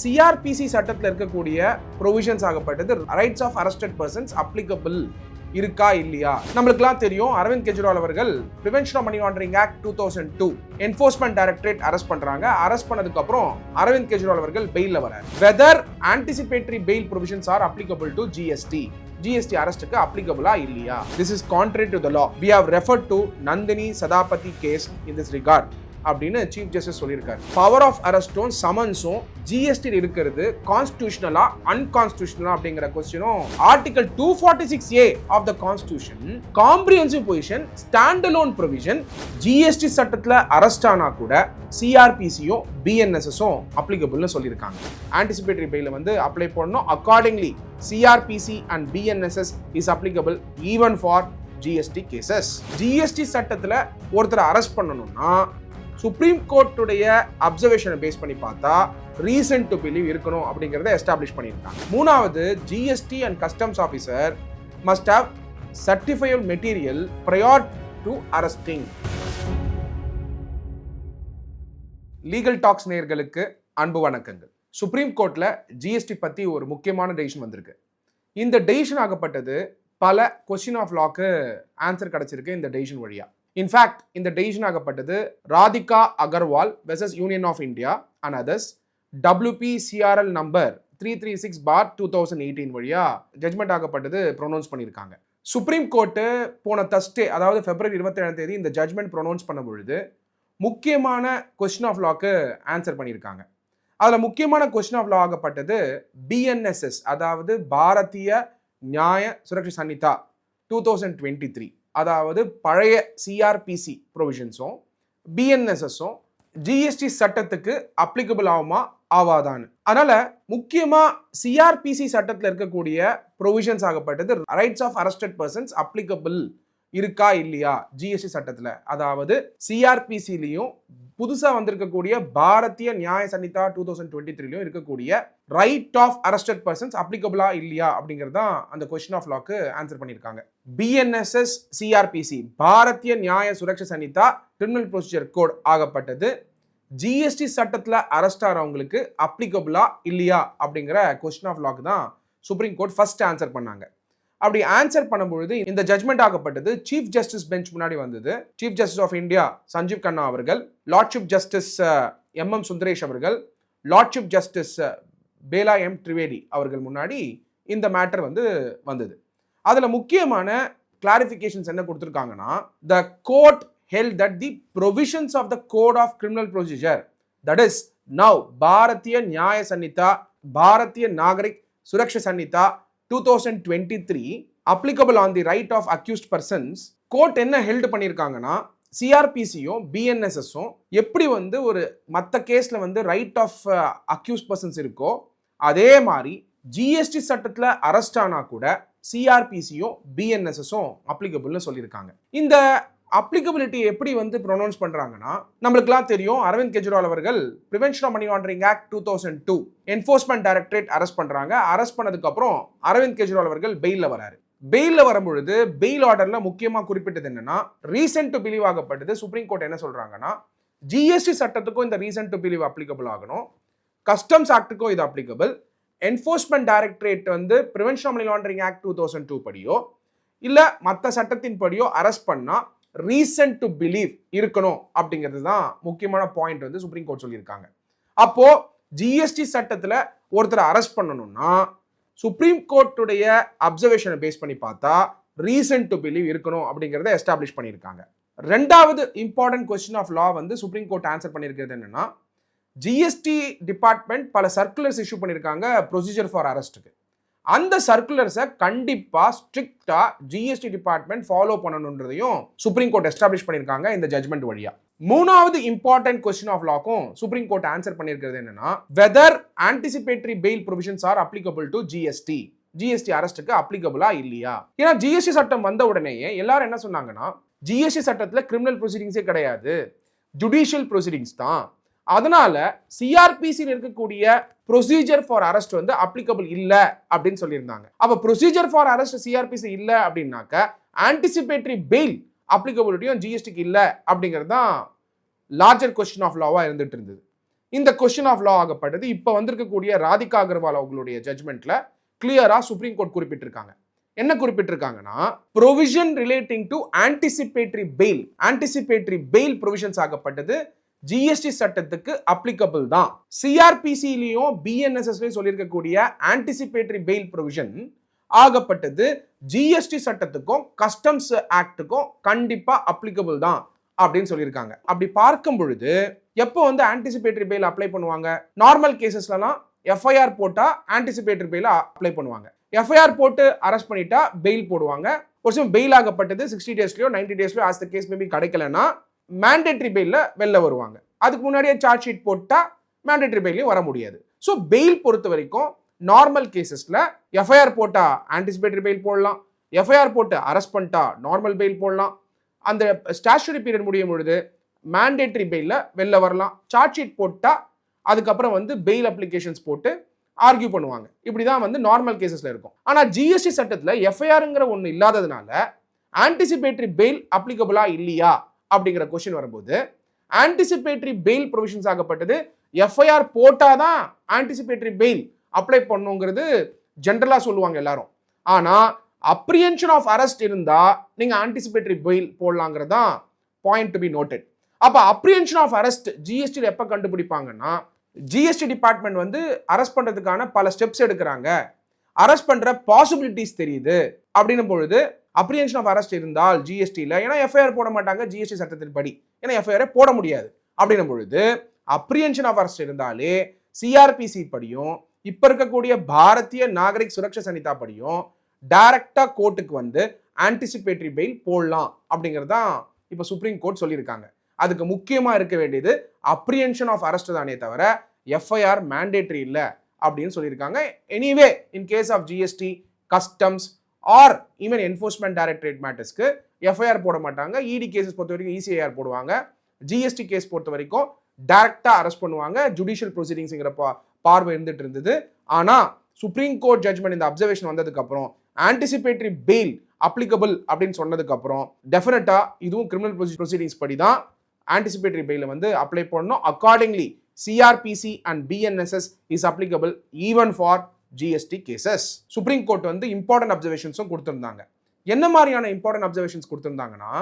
CrPC சட்டத்தில் இருக்கக்கூடிய provisions ஆகப்பட்டது. Rights of arrested persons applicable இருக்கா இல்லையா? நம்மளுக்குலாம் தெரியும் அரவிந்த் கெஜ்ரிவால் அவர்கள் prevention of money laundering act two thousand two enforcement directorate arrest பண்றாங்க. அரெஸ்ட் பண்ணதுக்கு அப்புறம் அரவிந்த் கெஜ்ரிவால் அவர்கள் பெயிலில் வர whether anticipatory bail provisions are applicable to GST GST அரெஸ்ட்டுக்கு அப்ளிகபிளா இல்லையா? This is contrary to the law we have refer to Nandini Satpathy case in this regard அப்படின்னு chief justice சொல்லியிருக்காரு. பவர் ஆஃப் அரெஸ்டும் சமன்ஸும் ஜிஎஸ்டி இருக்கிறது கான்ஸ்டியூஷனலா அன்கான்ஸ்டியூஷனலா அப்படிங்கிற கொஸ்டினும் article two forty six A of the constitution comprehensive position stand alone provision GST சட்டத்தில் arrest ஆனா கூட சிஆர்பிசியும் பிஎன்எஸ்எஸும் அப்ளிகபிள்னு சொல்லியிருக்காங்க. ஆன்டிசிபேட்டரி பெயில வந்து அப்ளை பண்ணணும். Accordingly CrPC and BNSS is applicable even for GST cases GST சட்டத்தில் ஒருத்தரை அரெஸ்ட் பண்ணணும்னா சுப்ரீம் கோர்ட்டுடைய அப்சர்வேஷனை பேஸ் பண்ணி பார்த்தா ரீசன் டு பிலீவ் இருக்கணும் அப்படிங்கிறத எஸ்டாப்ளிஷ் பண்ணியிருக்காங்க. மூணாவது GST and customs officer must have certified material prior to arresting legal tax நேயர்களுக்கு அன்பு வணக்கங்கள். சுப்ரீம் கோர்ட்டில் ஜிஎஸ்டி பற்றி ஒரு முக்கியமான டெசிஷன் வந்திருக்கு. இந்த டெசிஷன் ஆகப்பட்டது பல கொஸ்டின் ஆஃப் லாக்கு ஆன்சர் கிடச்சிருக்கு இந்த டெசிஷன் வழியா. இன்ஃபேக்ட் இந்த decision ஆகப்பட்டது Radhika Agarwal versus union of India and others WPCRL number three three six bar two thousand eighteen வழியாக ஜட்மெண்ட் ஆகப்பட்டது ப்ரொனவுன்ஸ் பண்ணியிருக்காங்க சுப்ரீம் கோர்ட்டு போன தஸ்டே அதாவது பிப்ரவரி இருபத்தேழாம் தேதி இந்த ஜட்மெண்ட் ப்ரொனவுன்ஸ் பண்ண பொழுது முக்கியமான கொஸ்டின் ஆஃப் லாக்கு ஆன்சர் பண்ணியிருக்காங்க அதில் முக்கியமான கொஸ்டின் ஆஃப் லா ஆகப்பட்டது பிஎன்எஸ்எஸ் அதாவது Bharatiya Nyaya Suraksha Sanhita two thousand twenty three அதாவது பழைய சிஆர்பிசி ப்ரொவிஷன்ஸும் பிஎன்எஸ்எஸும் ஜிஎஸ்டி சட்டத்துக்கு அப்ளிகபிள் ஆகுமா? ஆவாதான்னு. அதனால முக்கியமா சிஆர்பிசி சட்டத்தில் இருக்கக்கூடிய provisions ஆகப்பட்டது rights of arrested persons applicable இருக்கா இல்லையா? ஜிஎஸ்டி சட்டத்தில். அதாவது சிஆர்பிசிலையும் புதுசாக வந்திருக்கக்கூடிய Bharatiya Nyaya Sanhita two thousand twenty த்ரீலையும் இருக்கக்கூடிய ரைட் ஆஃப் அரஸ்டட் பர்சன்ஸ் அப்ளிகபிளா இல்லையா? அப்படிங்கிறது தான் அந்த கொஸ்டின் ஆஃப் லாக்கு ஆன்சர் பண்ணியிருக்காங்க. BNSS CrPC Bharatiya Nyaya Suraksha Sanhita criminal procedure code ஆகப்பட்டது. GST சட்டத்தில் அரெஸ்ட் ஆகிறவங்களுக்கு அப்ளிகபிளா இல்லையா? அப்படிங்கிற கொஸ்டின் ஆஃப் லாக்கு தான் சுப்ரீம் கோர்ட் ஃபர்ஸ்ட் ஆன்சர் பண்ணாங்க. அப்படி ஆன்சர் பண்ணும்பொழுது இந்த ஜட்மெண்ட் ஆகப்பட்டது சீஃப் ஜஸ்டிஸ் பெஞ்ச் முன்னாடி வந்தது. Chief justice of India Sanjiv Khanna அவர்கள் lordship justice M M Sundresh அவர்கள் lordship justice Bela M Trivedi அவர்கள் முன்னாடி இந்த மேட்டர் வந்து வந்தது. அதில் முக்கியமான கிளாரிஃபிகேஷன்ஸ் என்ன கொடுத்துருக்காங்கன்னா the court held that the provisions of the code of criminal procedure that is now Bharatiya Nyaya Sanhita Bharatiya Nagarik Suraksha Sanhita two thousand twenty three applicable on the right of accused persons court என்ன held பண்ணியிருக்காங்கன்னா சிஆர்பிசியும் பிஎன்எஸ்எஸும் எப்படி வந்து ஒரு மற்ற கேஸில் வந்து right of accused persons இருக்கோ அதே மாதிரி ஜிஎஸ்டி சட்டத்தில் அரெஸ்ட் ஆனால் கூட சிஆர்பிசியும் பிஎன்எஸ்எஸும் அப்ளிகபிள்னு சொல்லியிருக்காங்க. இந்த அப்ளிகபிலிட்டி எப்படி வந்து ப்ரொனவுன்ஸ் பண்ணுறாங்கன்னா நம்மளுக்குலாம் தெரியும் அரவிந்த் கெஜ்ரிவால் அவர்கள் prevention of money laundering act two thousand two enforcement directorate arrest பண்ணுறாங்க அரெஸ்ட் பண்ணதுக்கப்புறம் அரவிந்த் கெஜ்ரிவால் அவர்கள் பெயிலில் வராரு. பெயிலில் வரும்பொழுது பெயில் ஆர்டரில் முக்கியமாக குறிப்பிட்டது என்னன்னா ரீசன்ட் டு பிலீவ் ஆகப்பட்டது. சுப்ரீம் கோர்ட் என்ன சொல்கிறாங்கன்னா ஜிஎஸ்டி சட்டத்துக்கும் இந்த ரீசன்ட் டு பிலீவ் அப்ளிகபிள் ஆகணும். கஸ்டம்ஸ் ஆக்டுக்கும் இது அப்ளிகபிள் என்ஃபோர்ஸ்மெண்ட் டைரக்டரேட் வந்து prevention of money laundering act two thousand two படியோ இல்லை மற்ற சட்டத்தின் படியோ அரெஸ்ட் பண்ணால் ரீசன் டு பிலீவ் இருக்கணும் அப்படிங்கிறது தான் முக்கியமான பாயிண்ட் வந்து சுப்ரீம் கோர்ட் சொல்லியிருக்காங்க. அப்போ ஜிஎஸ்டி சட்டத்தில் ஒருத்தரை அரெஸ்ட் பண்ணணும்னா சுப்ரீம் கோர்ட்டுடைய அப்சர்வேஷனை பேஸ் பண்ணி பார்த்தா ரீசன் டு பிலீவ் இருக்கணும் அப்படிங்கிறத எஸ்டாப்ளிஷ் பண்ணியிருக்காங்க. ரெண்டாவது இம்பார்ட்டன்ட் கொஸ்டின் ஆஃப் லா வந்து சுப்ரீம் கோர்ட் ஆன்சர் பண்ணியிருக்கிறது என்னன்னா ஜிஎஸ்டி டிபார்ட்மெண்ட் பல சர்க்குலர்ஸ் இஷ்யூ பண்ணியிருக்காங்க ப்ரொசீஜர் ஃபார் அரெஸ்ட்டுக்கு அந்த சர்க்குலர்ஸை கண்டிப்பாக ஸ்ட்ரிக்டாக ஜிஎஸ்டி டிபார்ட்மெண்ட் ஃபாலோ பண்ணணுன்றதையும் சுப்ரீம் கோர்ட் எஸ்டாப்ளிஷ் பண்ணியிருக்காங்க இந்த ஜட்மெண்ட் வழியாக மூணாவது இம்பார்ட்டன்ட் கொஸ்டின் ஆஃப் லாக்கும் சுப்ரீம் கோர்ட் ஆன்சர் பண்ணியிருக்கிறது என்னன்னா whether anticipatory bail provisions are applicable to GST GST அரஸ்ட்டுக்கு அப்ளிகபிளா இல்லையா? ஏன்னா ஜிஎஸ்டி சட்டம் வந்த உடனேயே எல்லாரும் என்ன சொன்னாங்கன்னா ஜிஎஸ்டி சட்டத்தில் கிரிமினல் ப்ரொசீடிங்ஸே கிடையாது. ஜுடிஷியல் ப்ரொசீடிங்ஸ் தான். அதனால சிஆர்பிசியில் இருக்கக்கூடிய ப்ரொசீஜர் ஃபார் அரெஸ்ட் வந்து அப்ளிகபிள் இல்லை அப்படின்னு சொல்லியிருந்தாங்க. அப்போ ப்ரொசீஜர் ஃபார் அரெஸ்ட் சிஆர்பிசி இல்லை அப்படின்னாக்க ஆன்டிசிபேட்டரி பெயில் அப்ளிகபிலிட்டியும் ஜிஎஸ்டிக்கு இல்லை அப்படிங்கிறது தான் லார்ஜர் கொஸ்டின் ஆஃப் லாவாக இருந்துட்டு இருந்தது. இந்த கொஸ்டின் ஆஃப் லா ஆகப்பட்டது. இப்போ வந்திருக்கக்கூடிய ராதிகா அகர்வால் அவங்களுடைய ஜட்மெண்ட்ல கிளியரா சுப்ரீம் கோர்ட் குறிப்பிட்டிருக்காங்க. என்ன குறிப்பிட்டிருக்காங்கன்னா provision relating to anticipatory bail anticipatory bail provisions ஆகப்பட்டது. GST சட்டத்துக்கு அப்ளிகபிள் தான். சிஆர்பிசிலையும் பிஎன்எஸ்எஸ்லையும் சொல்லியிருக்கக்கூடிய ஆன்டிசிபேட்டரி பெயில் ப்ரொவிஷன் ஆகப்பட்டது. ஜிஎஸ்டி சட்டத்துக்கும் கஸ்டம்ஸ் ஆக்டுக்கும் கண்டிப்பாக அப்ளிகபிள் தான் அப்படின்னு சொல்லியிருக்காங்க. அப்படி பார்க்கும் பொழுது எப்போ வந்து ஆன்டிசிபேட்டரி பெயில் அப்ளை பண்ணுவாங்க? நார்மல் கேசஸ்லலாம் எஃப்ஐஆர் போட்டால் ஆன்டிசிபேட்டரி பெயில் அப்ளை பண்ணுவாங்க. எஃப்ஐஆர் போட்டு அரெஸ்ட் பண்ணிட்டா பெயில் போடுவாங்க. ஒரு சில பெயில் ஆகப்பட்டது சிக்ஸ்டி டேஸ்லையோ நைன்டி டேஸ்லையோ ஆஸ் த கேஸ் மேபி கிடைக்கலன்னா மேண்டேட்ரி பெயிலில் வெளில வருவாங்க. அதுக்கு முன்னாடியே சார்ஜ் ஷீட் போட்டால் மேண்டேட்ரி பெயிலையும் வர முடியாது. ஸோ பெயில் பொறுத்த வரைக்கும் நார்மல் கேசஸில் எஃப்ஐஆர் போட்டால் ஆன்டிசிபேட்டரி பெயில் போடலாம். எஃப்ஐஆர் போட்டு அரெஸ்ட் பண்ணிட்டா நார்மல் பெயில் போடலாம். அந்த ஸ்டாச்சுரி பீரியட் முடியும் பொழுது மேண்டேட்ரி பெயிலில் வெளில வரலாம். சார்ஜ் ஷீட் போட்டால் அதுக்கப்புறம் வந்து பெயில் அப்ளிகேஷன்ஸ் போட்டு ஆர்கியூ பண்ணுவாங்க. இப்படி தான் வந்து நார்மல் கேசஸில் இருக்கும். ஆனால் ஜிஎஸ்டி சட்டத்தில் எஃப்ஐஆருங்கிற ஒன்று இல்லாததுனால ஆன்டிசிபேட்டரி பெயில் அப்ளிகபிளாக இல்லையா? அப்படிங்கிற கொஸ்டின் வரும்போது ஆன்டிசிபேட்டரி பெயில் ப்ரொவிஷன்ஸ் ஆகப்பட்டது எஃப்ஐஆர் போட்டால் தான் ஆன்டிசிபேட்டரி பெயில் அப்ளை பண்ணுங்கிறது ஜென்ரலாக சொல்லுவாங்க எல்லாரும். ஆனால் அப்ரியன்ஷன் ஆஃப் அரெஸ்ட் இருந்தால் நீங்கள் ஆன்டிசிபேட்டரி பெயில் போடலாங்கிறது தான் பாயிண்ட் டு பி நோட்டட் அப்போ அப்ரியன்ஷன் ஆஃப் அரெஸ்ட் ஜிஎஸ்டியில் எப்போ கண்டுபிடிப்பாங்கன்னா ஜிஎஸ்டி டிபார்ட்மெண்ட் வந்து அரெஸ்ட் பண்ணுறதுக்கான பல ஸ்டெப்ஸ் எடுக்கிறாங்க. அரெஸ்ட் பண்ணுற பாசிபிலிட்டிஸ் தெரியுது. அப்படின்னும் பொழுது அப்ரியன்ஷன் ஆஃப் அரெஸ்ட் இருந்தால் ஜிஎஸ்டியில் ஏன்னா எஃப்ஐஆர் போட மாட்டாங்க ஜிஎஸ்டி சட்டத்தின் படி ஏன்னா எஃப்ஐஆரை போட முடியாது. அப்படின்னும் பொழுது அப்ரியன்ஷன் ஆஃப் அரெஸ்ட் இருந்தாலே சிஆர்பிசி படியும் இப்போ இருக்கக்கூடிய பாரதிய நாகரிக் சுரக்ஷா சனிதா படியும் டைரக்டாக கோர்ட்டுக்கு வந்து ஆன்டிசிபேட்டரி பெயில் போடலாம் அப்படிங்கிறது தான் இப்போ சுப்ரீம் கோர்ட் சொல்லியிருக்காங்க. அதுக்கு முக்கியமாக இருக்க வேண்டியது அப்ரியன்ஷன் ஆஃப் அரெஸ்ட் தானே தவிர எஃப்ஐஆர் மேண்டேட்ரி இல்லை. அப்படின்னு சொல்லியிருக்காங்க. Anyway in case of GST customs or even enforcement directorate மேட்டர்ஸ்க்கு FIR போட மாட்டாங்க. இடி கேசஸ் பொறுத்த வரைக்கும் இசிஐஆர் போடுவாங்க. ஜிஎஸ்டி கேஸ் பொறுத்த வரைக்கும் டைரக்டாக அரெஸ்ட் பண்ணுவாங்க. ஜுடிஷியல் ப்ரொசீடிங்ஸுங்கிற பா பார்வை இருந்துட்டு இருந்தது. ஆனால் சுப்ரீம் கோர்ட் ஜட்மெண்ட் இந்த அப்சர்வேஷன் வந்ததுக்கப்புறம் ஆன்டிசிபேட்டரி பெயில் அப்ளிகபிள் அப்படின்னு சொன்னதுக்கப்புறம் டெஃபினட்டாக இதுவும் கிரிமினல் ப்ரொசீடிங்ஸ் படி தான் ஆன்டிசிபேட்டரி பெயில வந்து அப்ளை பண்ணணும். Accordingly CrPC and BNSS is applicable even for GST cases supreme court வந்து இம்பார்ட்டன்ட் அப்சர்வேஷன்ஸும் கொடுத்துருந்தாங்க என்ன மாதிரியான இம்பார்ட்டன்ட் அப்சர்வேஷன்ஸ் கொடுத்துருந்தாங்கன்னா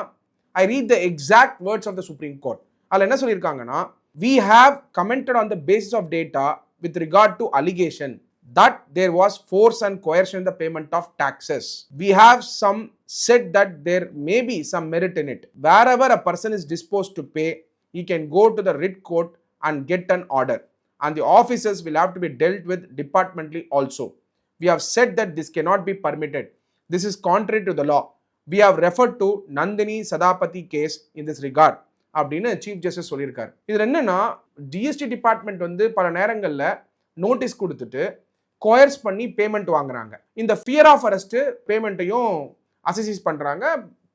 I read the exact words of the supreme court அதில் என்ன சொல்லியிருக்காங்கன்னா we have commented on the basis of data with regard to allegation that there was force and coercion in the payment of taxes. We have some said that there may be some merit in it. Wherever a person is disposed to pay, he can go to the writ court and get an order. And the officers will have to be dealt with departmentally also. We said that this this cannot be permitted. This is contrary to the law. We have referred to Nandini Satpathy case in this regard அப்படின்னு chief justice சொல்லியிருக்காரு இதில் என்னென்னா GST department வந்து பல நேரங்களில் notice கொடுத்துட்டு choirs பண்ணி payment வாங்குறாங்க இந்த ஃபியர் ஆஃப் அரெஸ்ட்டு பேமெண்ட்டையும் அசசைஸ் பண்ணுறாங்க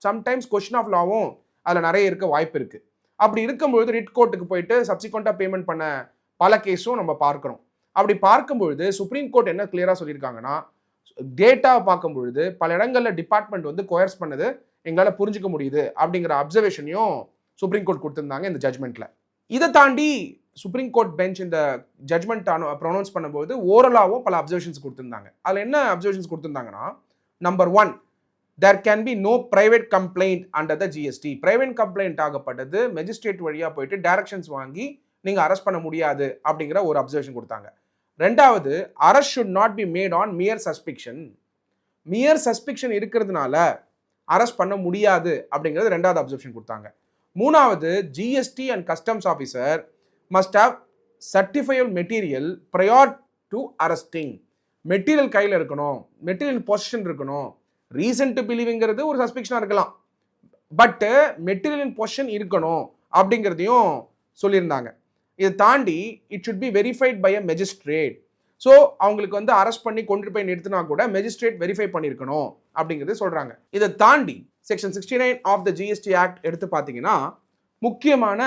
சம்டைம்ஸ் கொஷின் ஆஃப் லாவும் அதில் நிறைய இருக்க வாய்ப்பு இருக்குது அப்படி இருக்கும்பொழுது ரிட் கோர்ட்டுக்கு போயிட்டு சப்சிக்வெண்ட்டாக பேமெண்ட் பண்ண பல கேஸும் நம்ம பார்க்குறோம். அப்படி பார்க்கும்பொழுது சுப்ரீம் கோர்ட் என்ன கிளியராக சொல்லியிருக்காங்கன்னா டேட்டாவை பார்க்கும் பொழுது பல இடங்களில் டிபார்ட்மெண்ட் வந்து கொயர்ஸ் பண்ணது எங்களால் புரிஞ்சுக்க முடியுது அப்படிங்கிற அப்சர்வேஷனையும் சுப்ரீம் கோர்ட் கொடுத்துருந்தாங்க இந்த ஜட்மெண்ட்டில் இதை தாண்டி சுப்ரீம் கோர்ட் பெஞ்ச் இந்த ஜட்மெண்ட் ப்ரொனவுன்ஸ் பண்ணும்போது ஓரலாகவும் பல அப்சர்வேஷன்ஸ் கொடுத்துருந்தாங்க. அதில் என்ன அப்சர்வேஷன்ஸ் கொடுத்துருந்தாங்கன்னா number one there can be no private complaint under the GST private complaint ஆகப்பட்டது magistrate வழியாக போயிட்டு டைரக்ஷன்ஸ் வாங்கி நீங்கள் அரெஸ்ட் பண்ண முடியாது அப்படிங்கிற ஒரு அப்சர்வேஷன் கொடுத்தாங்க. ரெண்டாவது arrest should not be made on mere suspicion mere suspicion இருக்கிறதுனால அரெஸ்ட் பண்ண முடியாது அப்படிங்கிறது ரெண்டாவது அப்சர்வேஷன் கொடுத்தாங்க. மூணாவது GST and customs officer must have certifiable material prior to arresting material கையில் இருக்கணும் மெட்டீரியல் பொசிஷன் இருக்கணும். ரீசன் டு பிலீவுங்கிறது ஒரு சஸ்பெக்ஷனாக இருக்கலாம். பட்டு மெட்டீரியலின் பொஷன் இருக்கணும் அப்படிங்கிறதையும் சொல்லியிருந்தாங்க. இதை தாண்டி it should be verified by a magistrate. So அவங்களுக்கு வந்து அரெஸ்ட் பண்ணி கொண்டு போய் நிறுத்தினா கூட மெஜிஸ்ட்ரேட் வெரிஃபை பண்ணியிருக்கணும் அப்படிங்கிறது சொல்கிறாங்க இதை தாண்டி section sixty nine of the GST act எடுத்து பார்த்தீங்கன்னா முக்கியமான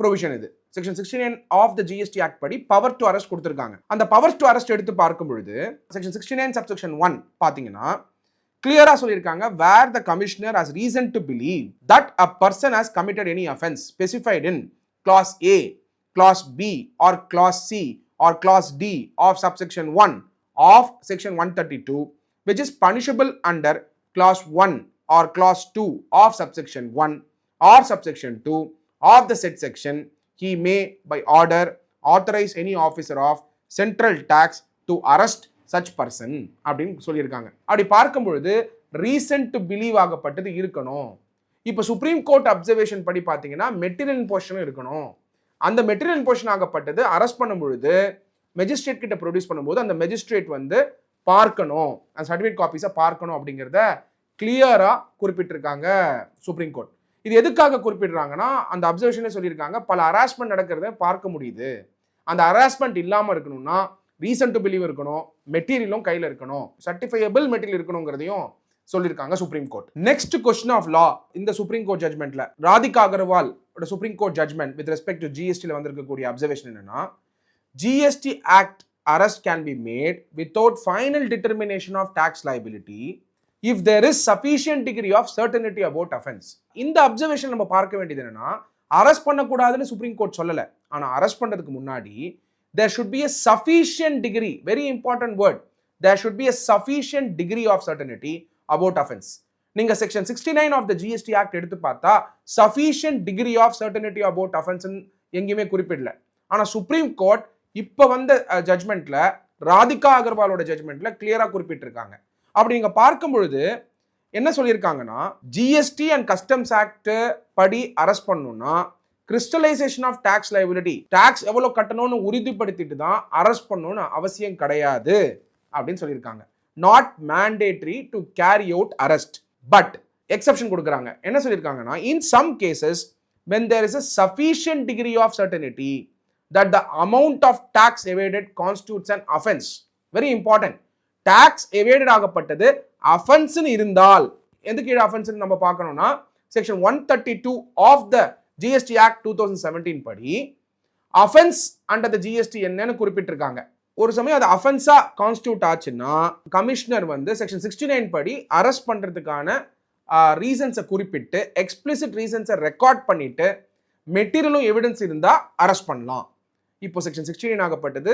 ப்ரொவிஷன் இது. Section sixty nine of the GST act படி பவர் டு அரெஸ்ட் கொடுத்துருக்காங்க. அந்த பவர் டு அரெஸ்ட் எடுத்து பார்க்கும் பொழுது section sixty nine subsection one பார்த்தீங்கன்னா கிளியராக சொல்லியிருக்காங்க where the commissioner has reason to believe that a person has committed any offence specified in clause A clause B or clause C or clause D of subsection one of section one thirty two which is punishable under clause one or clause two of subsection one or subsection two of the said section he may by order authorise any officer of central tax to arrest such person அப்படின்னு சொல்லியிருக்காங்க. அப்படி பார்க்கும் பொழுது recent believe ஆகப்பட்டது இருக்கணும். இப்போ supreme court observation படி பார்த்தீங்கன்னா material போர்ஷனும் இருக்கணும். அந்த மெட்டீரியல் போர்ஷன் ஆகப்பட்டது அரெஸ்ட் பண்ணும் பொழுது மெஜிஸ்ட்ரேட் கிட்ட ப்ரொடியூஸ் பண்ணும்போது அந்த மெஜிஸ்ட்ரேட் வந்து பார்க்கணும். அந்த சர்டிஃபிகேட் காப்பீஸை பார்க்கணும் அப்படிங்கிறத கிளியராக குறிப்பிட்டிருக்காங்க சுப்ரீம் கோர்ட் இது எதுக்காக குறிப்பிடுறாங்கன்னா அந்த அப்சர்வேஷனே சொல்லியிருக்காங்க பல ஹராஸ்மெண்ட் நடக்கிறத பார்க்க முடியுது. அந்த ஹராஸ்மெண்ட் இல்லாமல் இருக்கணும்னா ரீசன் டு பிலீவ் இருக்கணும் மெட்டீரியலும் கையில் இருக்கணும் சர்டிஃபையபிள் மெட்டீரியல் இருக்கணுங்கிறதையும் சொல்லியிருக்காங்க supreme court next question of law இந்த supreme court ஜட்மெண்ட்ல Radhika Agarwal supreme court judgment with respect to ஜிஎஸ்டியில் வந்திருக்கக்கூடிய அப்சர்வேஷன் என்னன்னா GST act arrest can be made without final determination of tax liability if there is sufficient degree of certainty about offence இந்த observation நம்ம பார்க்க வேண்டியது என்னன்னா arrest பண்ணக்கூடாதுன்னு supreme court சொல்லலை. ஆனால் அரெஸ்ட் பண்ணுறதுக்கு முன்னாடி there should be a sufficient degree very important word there should be a sufficient degree of certainty about offense. நீங்க section sixty nine of the GST act எடுத்து பார்த்தா sufficient degree of certainty about offence எங்கேயுமே குறிப்பிடல. ஆனால் supreme court இப்போ வந்த ஜட்மெண்ட்ல ராதிகா அகர்வாலோட ஜட்மெண்ட்ல கிளியராக குறிப்பிட்டிருக்காங்க. அப்படி நீங்கள் பார்க்கும் பொழுது என்ன சொல்லியிருக்காங்கன்னா ஜிஎஸ்டி அண்ட் கஸ்டம்ஸ் ஆக்ட் படி அரெஸ்ட் பண்ணணும்னா crystallisation of tax liability tax எவ்வளோ கட்டணும்னு உறுதிப்படுத்திட்டு தான் அரெஸ்ட் பண்ணணும்னு அவசியம் கிடையாது அப்படின்னு சொல்லியிருக்காங்க. Not mandatory to carry out arrest but exception கொடுக்குறாங்க. என்ன சொல்லியிருக்காங்கன்னா in some cases when there is a sufficient degree of certainty that the amount of tax evaded constitutes and offence very important tax evaded ஆகப்பட்டது அஃபென்ஸ்னு இருந்தால் எது கீழே offence நம்ம பார்க்கணும்னா section one thirty two of the GST act two thousand seventeen படி offence under the GST என்னன்னு குறிப்பிட்டிருக்காங்க. ஒரு சமயம் அது அஃபென்ஸாக கான்ஸ்டியூட் ஆச்சுன்னா கமிஷனர் வந்து செக்ஷன் சிக்ஸ்டி நைன் படி அரெஸ்ட் பண்ணுறதுக்கான ரீசன்ஸை குறிப்பிட்டு எக்ஸ்பிளிசிட் ரீசன்ஸை ரெக்கார்ட் பண்ணிவிட்டு மெட்டீரியலும் எவிடன்ஸ் இருந்தால் அரெஸ்ட் பண்ணலாம். இப்போ section sixty nine ஆகப்பட்டது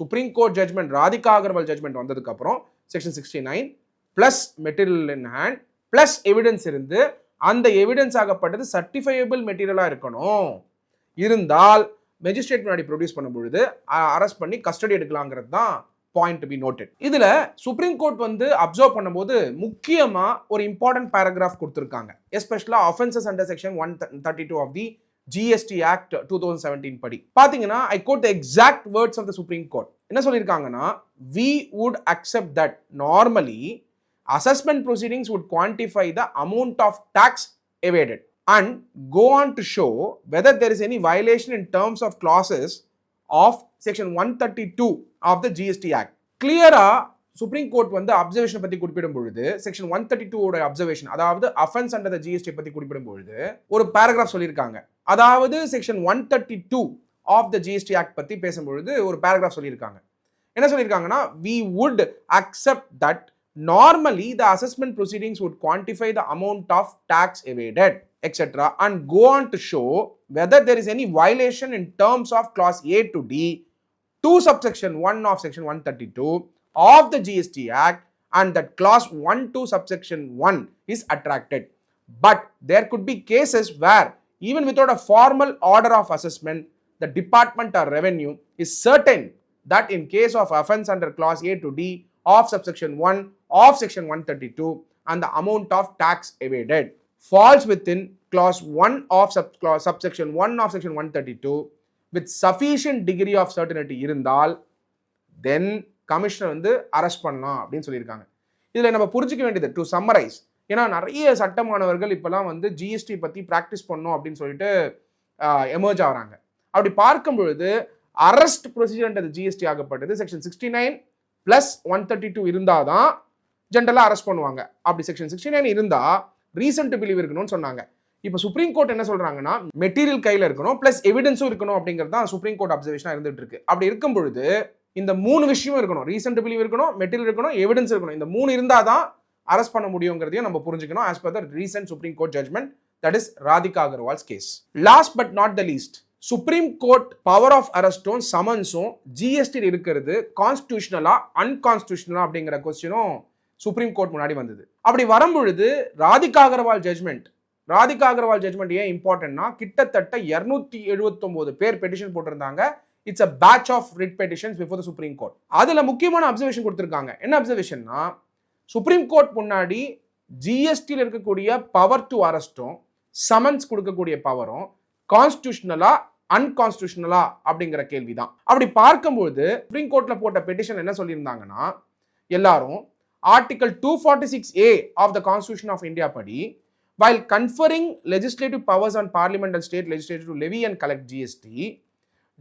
supreme court judgment Radhika Agarwal judgment வந்ததுக்கப்புறம் section sixty nine plus material in hand plus evidence இருந்து அந்த எவிடன்ஸ் ஆகப்பட்டது சர்டிஃபையபிள் மெட்டீரியலாக இருக்கணும். இருந்தால் மெஜிஸ்ட்ரேட் முன்னாடி ப்ரொடியூஸ் பண்ணும் பொழுது அரெஸ்ட் பண்ணி கஸ்டடி எடுக்கலாங்கிறது தான் பாயிண்ட் டு பி நோட்டட் இதில் சுப்ரீம் கோர்ட் வந்து அப்சர்வ் பண்ணும்போது முக்கியமாக ஒரு இம்பார்ட்டன்ட் பேராகிராஃப் கொடுத்துருக்காங்க. எஸ்பெஷலாக offences under section one thirty two of the GST act two thousand seventeen படி. பார்த்தீங்கன்னா I quote the exact words of the supreme court என்ன சொல்லியிருக்காங்கன்னா we would accept that normally assessment proceedings would quantify the amount of tax evaded. And go on to show whether there is any violation in terms of clauses of section 132 of the GST Act. கிளியரா supreme court வந்து observation பற்றி குறிப்பிடும் பொழுது section one thirty two observation அதாவது offence under the GST பற்றி குறிப்பிடும் பொழுது ஒரு பேராகிராஃப் சொல்லியிருக்காங்க. அதாவது section one thirty two of the GST act பற்றி பேசும்பொழுது ஒரு பேராகிராஃப் சொல்லியிருக்காங்க. என்ன சொல்லியிருக்காங்கன்னா we would accept that Normally, the assessment proceedings would quantify the amount of tax evaded, etc., and go on to show whether there is any violation in terms of clause A to D, 2 subsection 1 of section 132 of the GST Act, and that clause 1 to subsection 1 is attracted. But there could be cases where, even without a formal order of assessment, the department or revenue is certain that in case of offense under clause A to D of subsection 1 of section 132 and the amount of tax evaded falls within clause 1 of sub, clause, subsection 1 of section 132 with sufficient degree of certainty இருந்தால் தென் commissioner வந்து arrest பண்ணலாம் அப்படின்னு சொல்லியிருக்காங்க. இதில் நம்ம புரிஞ்சிக்க வேண்டியது to summarise ஏன்னா நிறைய சட்டமானவர்கள் இப்போலாம் வந்து ஜிஎஸ்டி பற்றி ப்ராக்டிஸ் பண்ணோம் அப்படின்னு சொல்லிட்டு எமர்ஜ் ஆகிறாங்க. அப்படி பார்க்கும் பொழுது அரெஸ்ட் ப்ரொசீஜர்ன்றது GST ஆகப்பட்டது section sixty nine plus one thirty two இருந்தால் தான் ஜென்ரலாக அரெஸ்ட் பண்ணுவாங்க. அப்படி செக்ஷன் சிக்ஸ்டி நைன் இருந்தால் ரீசன்ட் பிலீவ் இருக்கணும்னு சொன்னாங்க. இப்போ சுப்ரீம் கோர்ட் என்ன சொல்கிறாங்கன்னா மெட்டீரியல் கையில் இருக்கணும் ப்ளஸ் எவிடன்ஸும் இருக்கணும் அப்படிங்கிறது தான் சுப்ரீம் கோர்ட் அப்சர்வேஷனாக இருந்துட்டு இருக்கு. அப்படி இருக்கும் பொழுது இந்த மூணு விஷயமும் இருக்கணும். ரீசன்ட் பிலீவ் இருக்கணும் மெட்டீரியல் இருக்கணும் எவிடன்ஸ் இருக்கணும். இந்த மூணு இருந்தால் தான் அரெஸ்ட் பண்ண முடியுங்கிறதையும் நம்ம புரிஞ்சுக்கணும். As per the recent supreme court judgment that is Radhika Agarwal's case last but not the least supreme court power of அரெஸ்டும் சமன்ஸும் ஜிஎஸ்டி இருக்கிறது கான்ஸ்டியூஷனலா அன்கான்ஸ்டியூஷனலா அப்படிங்கிற கொஸ்டினும் சுப்ரீம் கோர்ட் முன்னாடி வந்தது. அப்படி வரும்பொழுது ராதிகா அகர்வால் ஜட்மெண்ட் ராதிகா அகர்வால் ஜட்மெண்ட் ஏன் இம்பார்ட்டன்ட்னா கிட்டத்தட்ட இருநூத்தி எழுபத்தொம்போது பேர் பெட்டிஷன் போட்டிருந்தாங்க. It's a batch of writ petitions before the supreme court அதில் முக்கியமான அப்சர்வேஷன் கொடுத்துருக்காங்க. என்ன அப்சர்வேஷன்னா சுப்ரீம் கோர்ட் முன்னாடி ஜிஎஸ்டியில் இருக்கக்கூடிய பவர் டு அரெஸ்ட்டும் சமன்ஸ் கொடுக்கக்கூடிய பவரும் கான்ஸ்டியூஷனலா அன்கான்ஸ்டியூஷனலா அப்படிங்கிற கேள்வி தான் அப்படி பார்க்கும்போது சுப்ரீம் கோர்ட்டில் போட்ட பெட்டிஷன் என்ன சொல்லியிருந்தாங்கன்னா எல்லாரும் article two forty six A of the constitution of India படி while conferring legislative powers on parliament and state legislature to levy and collect GST,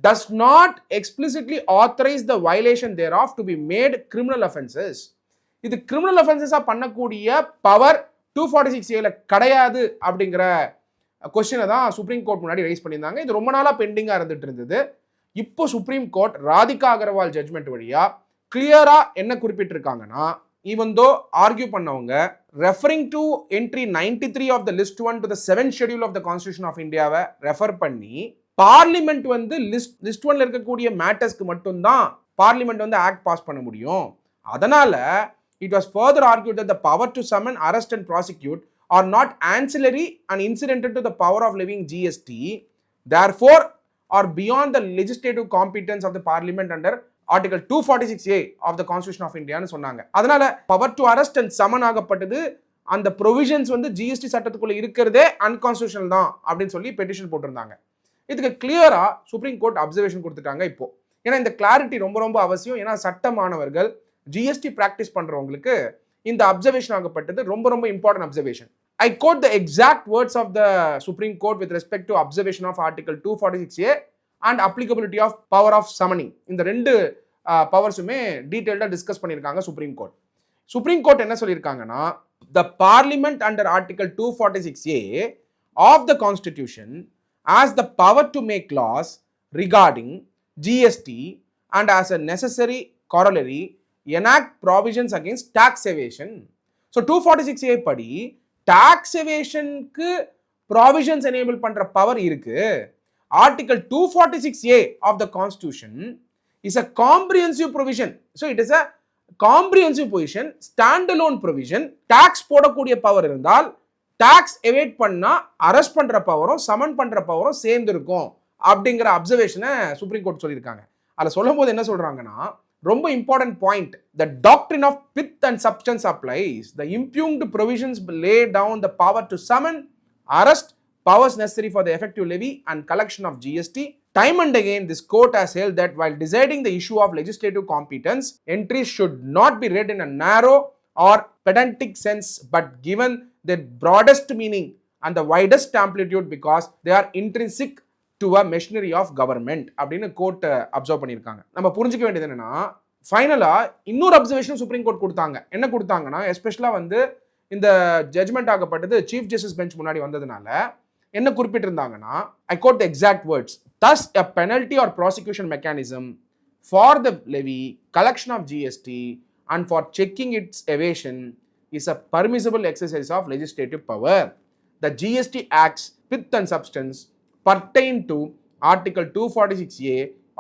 does not explicitly authorize the violation thereof to be made criminal offenses. இது criminal அஃபென்சஸாக பண்ணக்கூடிய power two forty six ஏல கிடையாது அப்படிங்கிற கொஸ்டினை தான் supreme court முன்னாடி rice பண்ணியிருந்தாங்க இது ரொம்ப நாளாக பெண்டிங்காக இருந்துட்டு இருந்தது இப்போ supreme court Radhika Agarwal judgment வழியாக கிளியராக என்ன குறிப்பிட்டிருக்காங்கன்னா ஈவன் தோ ஆர்கியூ பண்ணவங்க referring to entry ninety three of the list one to the seven schedule of the constitution of இந்தியாவை ரெஃபர் பண்ணி பார்லிமெண்ட் வந்து லிஸ்ட் லிஸ்ட் ஒன்ல இருக்கக்கூடிய மேட்டர்ஸ்க்கு மட்டும்தான் பார்லிமெண்ட் வந்து ஆக்ட் பாஸ் பண்ண முடியும். அதனால it was further argued that the power to summon arrest and prosecute are not ancillary and incidental to the power of levying GST therefore are beyond the legislative competence of the parliament under article two forty six A of the constitution of இந்தியான்னு சொன்னாங்க. அதனால power to arrest and summon ஆகப்பட்டது. அந்த provisions வந்து GST சட்டத்துக்குள்ள இருக்கிறதே unconstitutional தான் அப்படின்னு சொல்லி petition போட்டிருந்தாங்க. இதுக்கு கிளியரா சுப்ரீம் கோர்ட் அப்சர்வேஷன் கொடுத்துட்டாங்க இப்போ. ஏன்னா இந்த கிளாரிட்டி ரொம்ப ரொம்ப அவசியம். ஏன்னா சட்ட மாணவர்கள் ஜிஎஸ்டி ப்ராக்டிஸ் பண்றவங்களுக்கு இந்த அப்சர்வேஷன் ஆகப்பட்டது ரொம்ப ரொம்ப important observation I quote the exact words of the supreme court with respect to observation of article two forty six A and applicability of power of summoning இந்த ரெண்டு பவர்ஸுமே டீட்டெயில்டாக டிஸ்கஸ் பண்ணியிருக்காங்க supreme court supreme court என்ன சொல்லியிருக்காங்கன்னா the parliament under article two forty six A of the constitution has the power to make laws regarding GST and as a necessary corollary enact provisions against tax evasion so two forty six A படி tax எவேஷனுக்கு provisions enable பண்ணுற power இருக்குது article two forty six A of the constitution is a comprehensive provision so it is a comprehensive position stand alone provision tax போடக்கூடிய power இருந்தால் tax evade பண்ணா arrest பண்ற பவரும் சமன் பண்ற பவரும் சேர்ந்து இருக்கும் அப்படிங்கிற அப்சர்வேஷனை சுப்ரீம் கோர்ட் சொல்லியிருக்காங்க. அதில் சொல்லும் போது என்ன சொல்றாங்கன்னா ரொம்ப important point the doctrine of pith and substance applies the impugned provisions lay down the power to summon arrest powers necessary for the effective levy and collection of GST. Time and again, this court has held that while deciding the issue of legislative competence, entries should not be read in a narrow or pedantic sense, but given their broadest meaning and the widest amplitude because they are intrinsic to a machinery of government அப்படின்னு court observe பண்ணியிருக்காங்க நம்ம புரிஞ்சுக்க வேண்டியது என்னன்னா ஃபைனலாக இன்னொரு observation supreme court கொடுத்தாங்க என்ன கொடுத்தாங்கன்னா எஸ்பெஷலாக வந்து இந்த ஜட்மெண்ட் ஆகப்பட்டது சீஃப் ஜஸ்டிஸ் பெஞ்ச் முன்னாடி வந்ததுனால என்ன குறிப்பிட்டிருந்தாங்கன்னா I quote the exact words thus a penalty or prosecution mechanism for the levy collection of GST and for checking its evasion is a permissible exercise of legislative power the GST acts with and substance pertain to article two forty six A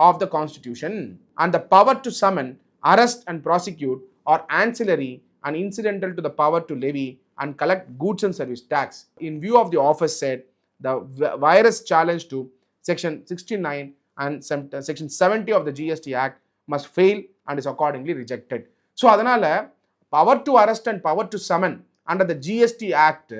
of the constitution and the power to summon arrest and prosecute are ancillary and incidental to the power to levy and collect goods and service tax. In view of the office said, the virus challenge to Section 69 and uh, Section 70 of the GST Act must fail and is accordingly rejected. So அதனால power to arrest and power to summon and the GST act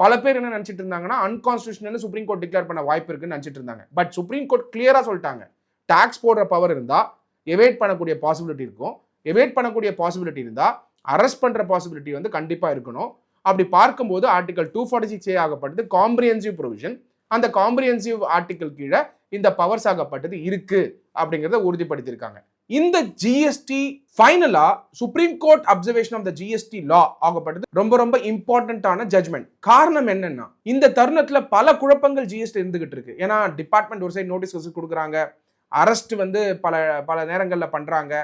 பல பேர் என்ன நினச்சிட்டு இருந்தாங்கன்னா unconstitutional supreme court declare பண்ண வாய்ப்பு இருக்குன்னு நினைச்சிட்டு இருந்தாங்க. பட் சுப்ரீம் கோர்ட் கிளியராக சொல்லிட்டாங்க. டாக்ஸ் போடுற பவர் இருந்தால் எவேட் பண்ணக்கூடிய பாசிபிலிட்டி இருக்கும். எவேட் பண்ணக்கூடிய பாசிபிலிட்டி இருந்தால் அரெஸ்ட் பண்ணுற பாசிபிலிட்டி வந்து கண்டிப்பாக இருக்கணும். அப்படி பார்க்கும்போது article two forty six A ஆகப்பட்டது. Comprehensive provision அந்த காம்ப்ரிஹென்சிவ் ஆர்டிகல் கீழே இந்த பவர்ஸ் ஆகப்பட்டது இருக்கு அப்படிங்கிறத உறுதிப்படுத்தியிருக்காங்க. இந்த ஜிஎஸ்டி ஃபைனலா supreme court observation of the GST law ஆகப்பட்டது. ரொம்ப ரொம்ப இம்பார்ட்டன்டான ஜட்மெண்ட் காரணம் என்னன்னா இந்த தருணத்துல பல குழப்பங்கள் ஜிஎஸ்டி இருந்துகிட்டு இருக்கு. ஏன்னா டிபார்ட்மெண்ட் ஒரு சைடு நோட்டீஸ் கொடுக்குறாங்க. அரெஸ்ட் வந்து பல பல நேரங்களில் பண்ணுறாங்க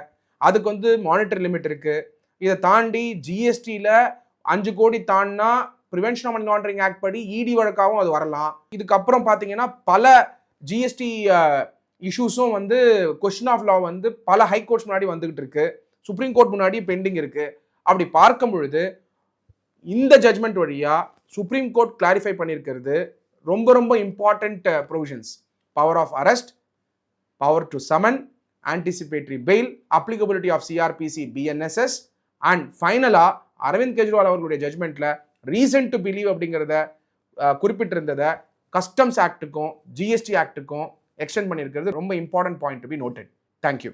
அதுக்கு வந்து மானிட்டர் லிமிட் இருக்கு. இதை தாண்டி ஜிஎஸ்டியில் அஞ்சு கோடி தாண்டினா prevention of money laundering act படி இடி வழக்காகவும் அது வரலாம். இதுக்கப்புறம் பார்த்தீங்கன்னா பல ஜிஎஸ்டி இஷ்யூஸும் வந்து கொஸ்டின் ஆஃப் லா வந்து பல ஹை கோர்ட்ஸ் முன்னாடி வந்துகிட்டு இருக்கு. சுப்ரீம் கோர்ட் முன்னாடி பெண்டிங் இருக்கு. அப்படி பார்க்கும் பொழுது இந்த ஜட்மெண்ட் வழியாக சுப்ரீம் கோர்ட் கிளாரிஃபை பண்ணியிருக்கிறது ரொம்ப ரொம்ப important provisions power of arrest power to summon anticipatory bail applicability of CrPC BNSS and ஃபைனலாக அரவிந்த் கெஜ்ரிவால் அவர்களுடைய ஜட்மெண்ட்ல ரீசன் டு பிலீவ் அப்படிங்கிறத குறிப்பிட்டிருந்ததை கஸ்டம்ஸ் ஆக்ட்டுக்கும் ஜிஎஸ்டி ஆக்ட்டுக்கும் எக்ஸ்டென்ட் பண்ணியிருக்கிறது. ரொம்ப important point to be noted thank you